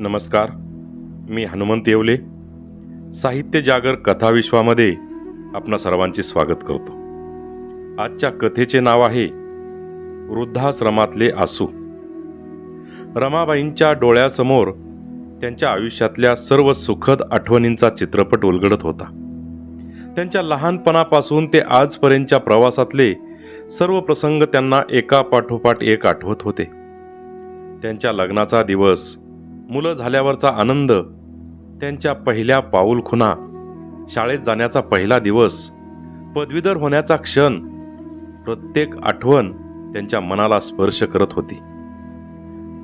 नमस्कार मी हनुमंत येवले. साहित्य जागर कथाविश्वामध्ये आपणा सर्वांचे स्वागत करतो. आजच्या कथेचे नाव आहे वृद्धाश्रमातले आसू. रमाबाईंच्या डोळ्यासमोर त्यांच्या आयुष्यातल्या सर्व सुखद आठवणींचा चित्रपट उलगडत होता. त्यांच्या लहानपणापासून ते आजपर्यंतच्या प्रवासातले सर्व प्रसंग त्यांना एका पाठोपाठ एक आठवत होते. त्यांच्या लग्नाचा दिवस मुलं झाल्यावरचा आनंद त्यांच्या पहिल्या पाऊलखुणा शाळेत जाण्याचा पहिला दिवस पदवीधर होण्याचा क्षण प्रत्येक आठवण त्यांच्या मनाला स्पर्श करत होती.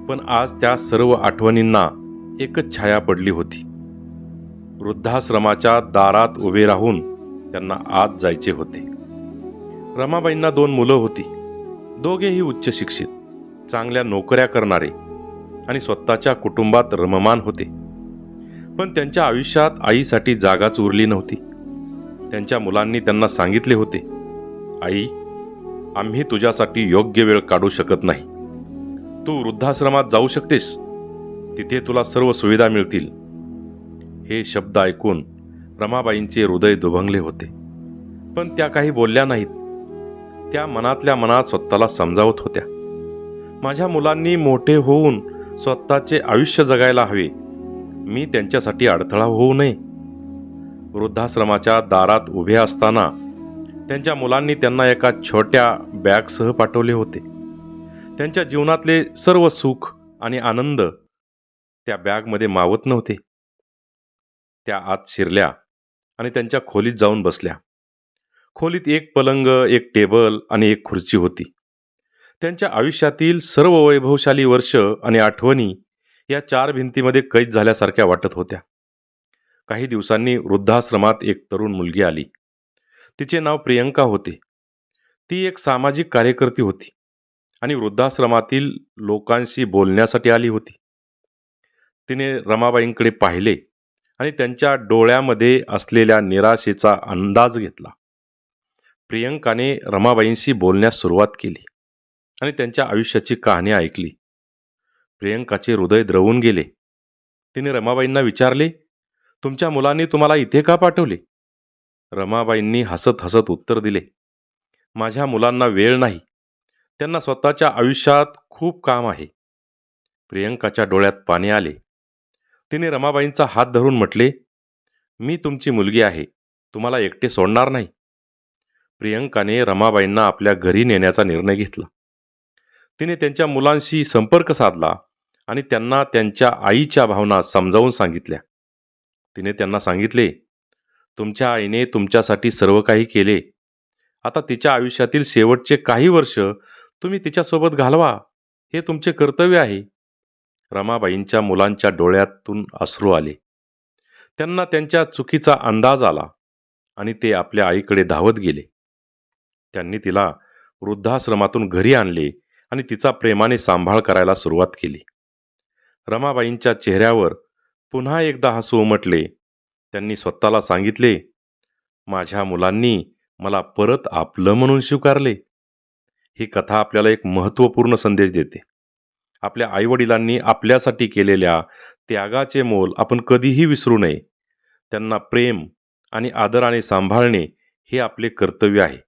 पण आज त्या सर्व आठवणींना एकच छाया पडली होती. वृद्धाश्रमाच्या दारात उभे राहून त्यांना आत जायचे होते. रमाबाईंना दोन मुलं होती. दोघेही उच्च शिक्षित चांगल्या नोकऱ्या करणारे. आणि स्वतःच्या कुटुंबात रममान होते. पण त्यांच्या आयुष्यात आईसाठी जागाच उरली नव्हती. त्यांच्या मुलांनी त्यांना सांगितले होते आई आम्ही तुझ्यासाठी योग्य वेळ काढू शकत नाही. तू वृद्धाश्रमात जाऊ शकतेस. तिथे तुला सर्व सुविधा मिळतील. हे शब्द ऐकून रमाबाईंचे हृदय दुभंगले होते. पण त्या काही बोलल्या नाहीत. त्या मनातल्या मनात स्वतःला समजावत होत्या. माझ्या मुलांनी मोठे होऊन स्वतःचे आयुष्य जगायला हवे. मी त्यांच्यासाठी अडथळा होऊ नये. वृद्धाश्रमाच्या दारात उभे असताना त्यांच्या मुलांनी त्यांना एका छोट्या बॅगसह पाठवले होते. त्यांच्या जीवनातले सर्व सुख आणि आनंद त्या बॅगमध्ये मावत नव्हते. त्या आत शिरल्या आणि त्यांच्या खोलीत जाऊन बसल्या. खोलीत एक पलंग एक टेबल आणि एक खुर्ची होती. त्यांच्या आयुष्यातील सर्व वैभवशाली वर्ष आणि आठवणी या चार भिंतीमध्ये कैद झाल्यासारख्या वाटत होत्या. काही दिवसांनी वृद्धाश्रमात एक तरुण मुलगी आली. तिचे नाव प्रियंका होते. ती एक सामाजिक कार्यकर्ती होती आणि वृद्धाश्रमातील लोकांशी बोलण्यासाठी आली होती. तिने रमाबाईंकडे पाहिले आणि त्यांच्या डोळ्यामध्ये असलेल्या निराशेचा अंदाज घेतला. प्रियंकाने रमाबाईंशी बोलण्यास सुरुवात केली. आणि त्यांच्या आयुष्याची कहाणी ऐकली. प्रियंकाचे हृदय द्रवून गेले. तिने रमाबाईंना विचारले तुमच्या मुलांनी तुम्हाला इथे का पाठवले? रमाबाईंनी हसत हसत उत्तर दिले माझ्या मुलांना वेळ नाही. त्यांना स्वतःच्या आयुष्यात खूप काम आहे. प्रियंकाच्या डोळ्यात पाणी आले. तिने रमाबाईंचा हात धरून म्हटले मी तुमची मुलगी आहे. तुम्हाला एकटे सोडणार नाही. प्रियंकाने रमाबाईंना आपल्या घरी नेण्याचा निर्णय घेतला. तिने त्यांच्या मुलांशी संपर्क साधला आणि त्यांना त्यांच्या आईच्या भावना समजावून सांगितल्या. तिने त्यांना सांगितले तुमच्या आईने तुमच्यासाठी सर्व काही केले. आता तिच्या आयुष्यातील शेवटचे काही वर्ष तुम्ही तिच्यासोबत घालवा. हे तुमचे कर्तव्य आहे. रमाबाईंच्या मुलांच्या डोळ्यातून अश्रू आले. त्यांना त्यांच्या चुकीचा अंदाज आला आणि ते आपल्या आईकडे धावत गेले. त्यांनी तिला वृद्धाश्रमातून घरी आणले आणि तिचा प्रेमाने सांभाळ करायला सुरुवात केली. रमाबाईंच्या चेहऱ्यावर पुन्हा एकदा हसू उमटले. त्यांनी स्वतःला सांगितले माझ्या मुलांनी मला परत आपलं म्हणून स्वीकारले. ही कथा आपल्याला एक महत्त्वपूर्ण संदेश देते. आपल्या आईवडिलांनी आपल्यासाठी केलेल्या त्यागाचे मोल आपण कधीही विसरू नये. त्यांना प्रेम आणि आदराने सांभाळणे हे आपले कर्तव्य आहे.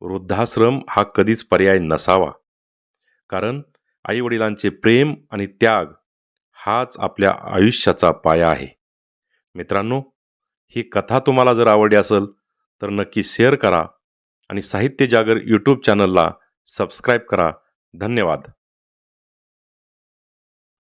वृद्धाश्रम हा कधीच पर्याय नसावा. कारण आईवडिलांचे प्रेम आणि त्याग हाच आपल्या आयुष्याचा पाया आहे. मित्रांनो ही कथा तुम्हाला जर आवडली असेल तर नक्की शेअर करा आणि साहित्य जागर यूट्यूब चॅनलला सबस्क्राईब करा. धन्यवाद.